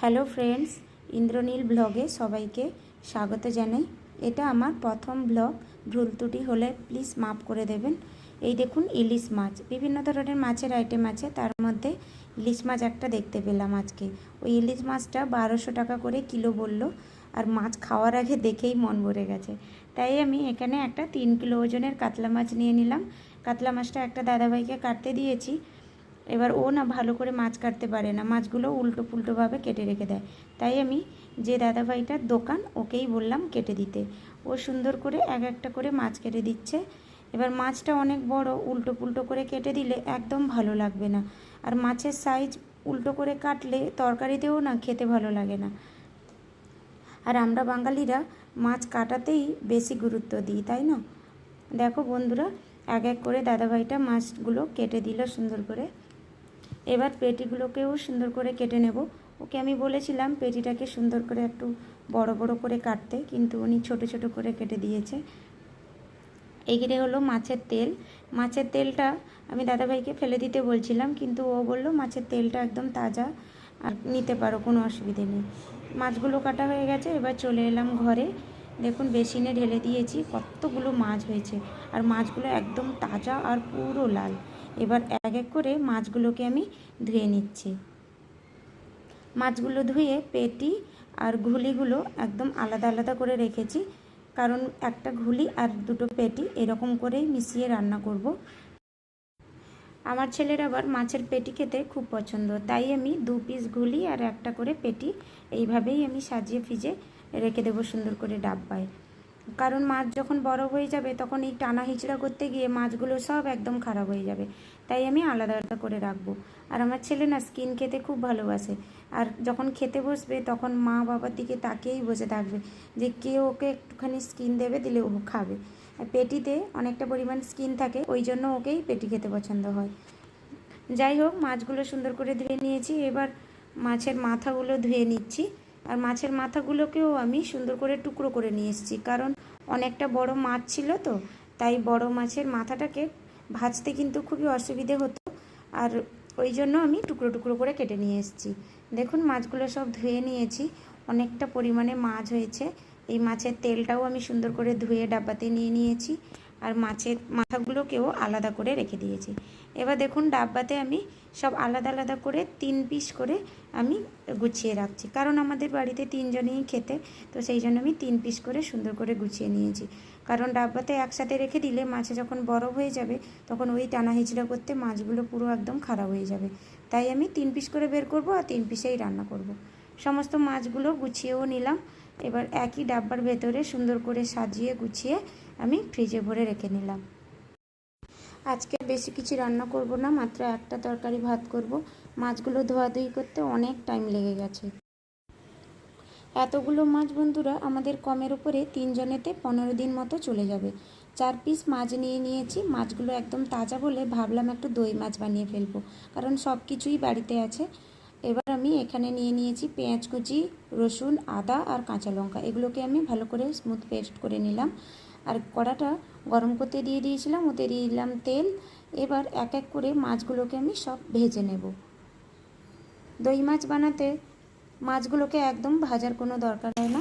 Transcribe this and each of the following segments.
Hello friends, Indranil ব্লগে সবাইকে স্বাগত জানাই। এটা আমার প্রথম ব্লগ। ভুল ত্রুটি হলে প্লিজ মাফ করে দেবেন। এই দেখুন ইলিশ মাছ। বিভিন্ন ধরনের মাছের আইটেম আছে। তার মধ্যে ইলিশ মাছ একটা দেখতে পেলাম আজকে। ওই ইলিশ মাছটা বারোশো টাকা করে কিলো বলল। আর মাছ খাওয়ার আগে দেখেই মন ভরে গেছে। তাই আমি এখানে একটা তিন কিলো ওজনের কাতলা মাছ নিয়ে নিলাম। কাতলা মাছটা একটা দাদাভাইকে কাটতে দিয়েছি। এবার ও না ভালো করে মাছ কাটতে পারে না। মাছগুলো উল্টো পুল্টোভাবে কেটে রেখে দেয়। তাই আমি যে দাদাভাইটার দোকান ওকেই বললাম কেটে দিতে। ও সুন্দর করে এক একটা করে মাছ কেটে দিচ্ছে। এবার মাছটা অনেক বড় উল্টো পুল্টো করে কেটে দিলে একদম ভালো লাগবে না। আর মাছের সাইজ উল্টো করে কাটলে তরকারিতেও না খেতে ভালো লাগে না। আর আমরা বাঙালিরা মাছ কাটাতেই বেশি গুরুত্ব দিই, তাই না? দেখো বন্ধুরা, এক এক করে দাদাভাইটা মাছগুলো কেটে দিল সুন্দর করে। এবার পেটিগুলোকেও সুন্দর করে কেটে নেব। ওকে আমি বলেছিলাম পেটিটাকে সুন্দর করে একটু বড় বড় করে কাটতে, কিন্তু উনি ছোট ছোট করে কেটে দিয়েছে। এইখানে হলো মাছের তেল। মাছের তেলটা আমি দাদাভাইকে ফেলে দিতে বলছিলাম, কিন্তু ও বলল, মাছের তেলটা একদম তাজা আর নিতে পারো, কোনো অসুবিধে নেই। মাছগুলো কাটা হয়ে গেছে, এবার চলে এলাম ঘরে। দেখুন, বেসিনে ঢেলে দিয়েছি, কতগুলো মাছ হয়েছে। আর মাছগুলো একদম তাজা আর পুরো লাল। এবার এক এক করে মাছগুলোকে আমি ধুয়ে নিচ্ছি। মাছগুলো ধুয়ে পেটি আর ঘুলিগুলো একদম আলাদা আলাদা করে রেখেছি, কারণ একটা ঘুলি আর দুটো পেটি এরকম করেই মিশিয়ে রান্না করব। আমার ছেলের আবার মাছের পেটি খেতে খুব পছন্দ, তাই আমি দু পিস ঘুলি আর একটা করে পেটি এইভাবেই আমি সাজিয়ে ফিজে রেখে দেবো সুন্দর করে ডাব্বায়। কারণ মাছ যখন বড় হয়ে যাবে, তখন এই টানা হিচড়া করতে গিয়ে মাছগুলো সব একদম খারাপ হয়ে যাবে। তাই আমি আলাদা আলাদা করে রাখব। আর আমার ছেলে না স্কিন খেতে খুব ভালোবাসে। আর যখন খেতে বসবে, তখন মা বাবার দিকে তাকিয়েই বসে থাকবে যে, কে ওকে একটুখানি স্কিন দেবে, দিলে ও খাবে। পেটিতে অনেকটা পরিমাণ স্কিন থাকে, ওই জন্য ওকেই পেটি খেতে পছন্দ হয়। যাই হোক, মাছগুলো সুন্দর করে ধুয়ে নিয়েছি। এবার মাছের মাথাগুলো ধুয়ে নিচ্ছি। আর মাছের মাথাগুলোকেও আমি সুন্দর করে টুকরো করে নিয়ে এসেছি। কারণ অনেকটা বড় মাছ ছিল তো, তাই বড় মাছের মাথাটাকে ভাজতে কিন্তু খুবই অসুবিধে হতো। আর ওই জন্য আমি টুকরো টুকরো করে কেটে নিয়ে এসেছি। দেখুন, মাছগুলো সব ধুয়ে নিয়েছি। অনেকটা পরিমাণে মাছ হয়েছে। এই মাছের তেলটাও আমি সুন্দর করে ধুয়ে ডাব্বাতে নিয়ে নিয়েছি। আর মাছের মাথাগুলোকেও আলাদা করে রেখে দিয়েছি। এবার দেখুন, ডাব্বাতে আমি সব আলাদা আলাদা করে তিন পিস করে আমি গুছিয়ে রাখছি। কারণ আমাদের বাড়িতে তিনজনেই খেতে, তো সেই জন্য আমি তিন পিস করে সুন্দর করে গুছিয়ে নিয়েছি। কারণ ডাব্বাতে একসাথে রেখে দিলে মাছে যখন বড় হয়ে যাবে, তখন ওই টানা হিচড়া করতে মাছগুলো পুরো একদম খারাপ হয়ে যাবে। তাই আমি তিন পিস করে বের করব আর তিন পিসেই রান্না করব। সমস্ত মাছগুলো গুছিয়েও নিলাম। এবার একই ডাব্বার ভেতরে সুন্দর করে সাজিয়ে গুছিয়ে আমি ফ্রিজে ভরে রেখে নিলাম। আজকে বেশি কিছু রান্না করব না, মাত্র একটা তরকারি ভাত করব। মাছগুলো ধোয়াধুয়ি করতে অনেক টাইম লেগে গেছে। এতগুলো মাছ বন্ধুরা, আমাদের কমের উপরে তিনজনেতে পনেরো দিন মতো চলে যাবে। চার পিস মাছ নিয়ে নিয়েছি। মাছগুলো একদম তাজা বলে ভাবলাম একটু দই মাছ বানিয়ে ফেলব, কারণ সব কিছুই বাড়িতে আছে। এবার আমি এখানে নিয়ে নিয়েছি পেঁয়াজ কুচি, রসুন, আদা আর কাঁচা লঙ্কা। এগুলোকে আমি ভালো করে স্মুথ পেস্ট করে নিলাম। আর কড়াটা গরম করতে দিয়ে দিয়েছিলাম, ওতে দিয়ে দিলাম তেল। এবার এক এক করে মাছগুলোকে আমি সব ভেজে নেব। দই মাছ বানাতে মাছগুলোকে একদম ভাজার কোনো দরকার হয় না।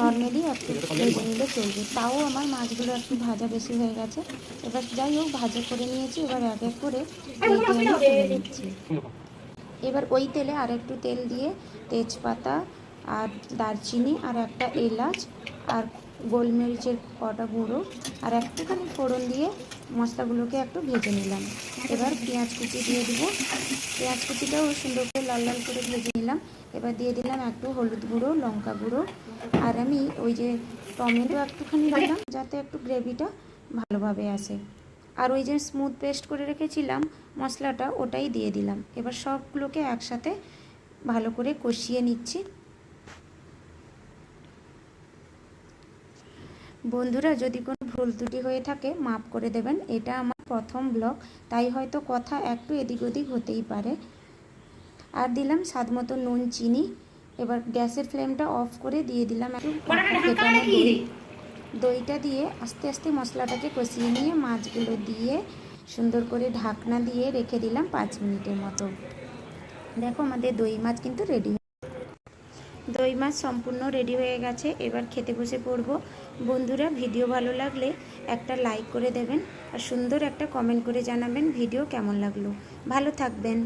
নর্মালি একটু ভেজে নিলে চলবে। তাও আমার মাছগুলো একটু ভাজা বেশি হয়ে গেছে। এবার যাই হোক, ভাজা করে নিয়েছি। এবার এক এক করে নিচ্ছি। এবার ওই তেলে আর একটু তেল দিয়ে তেজপাতা আর দারচিনি আর একটা এলাচ আর গোলমরিচের কটা গুঁড়ো আর একটুখানি ফোড়ন দিয়ে মশলাগুলোকে একটু ভেজে নিলাম। এবার পেঁয়াজ কুচি দিয়ে দিব। পেঁয়াজ কুচিটাও সুন্দর করে লাল লাল করে ভেজে নিলাম। এবার দিয়ে দিলাম একটু হলুদ গুঁড়ো, লঙ্কা গুঁড়ো। আর আমি ওই যে টমেটো একটুখানি দিলাম যাতে একটু গ্রেভিটা ভালোভাবে আসে। আর ওই যে স্মুথ পেস্ট করে রেখেছিলাম, মশলাটা ওটাই দিয়ে দিলাম। এবার সবগুলোকে একসাথে ভালো করে কষিয়ে নিচ্ছি। বন্ধুরা, যদি কোনো ভুল ত্রুটি হয়ে থাকে, মাফ করে দেবেন। এটা আমার প্রথম ব্লগ তাই হয়তো কথা একটু এদিক ওদিক হতেই পারে। আর দিলাম স্বাদ মতো নুন, চিনি। এবার গ্যাসের ফ্লেমটা অফ করে দিয়ে দিলাম একটু। দইটা দিয়ে আস্তে আস্তে মশলাটাকে কষিয়ে নিয়ে মাছগুলো দিয়ে সুন্দর করে ঢাকনা দিয়ে রেখে দিলাম পাঁচ মিনিটের মতো। দেখো আমাদের দই মাছ কিন্তু রেডি দই মাছ সম্পূর্ণ রেডি হয়ে গেছে। এবার খেতে বসে পড়ব। বন্ধুরা, ভিডিও ভালো লাগলে একটা লাইক করে দেবেন আর সুন্দর একটা কমেন্ট করে জানাবেন ভিডিও কেমন লাগল। ভালো থাকবেন।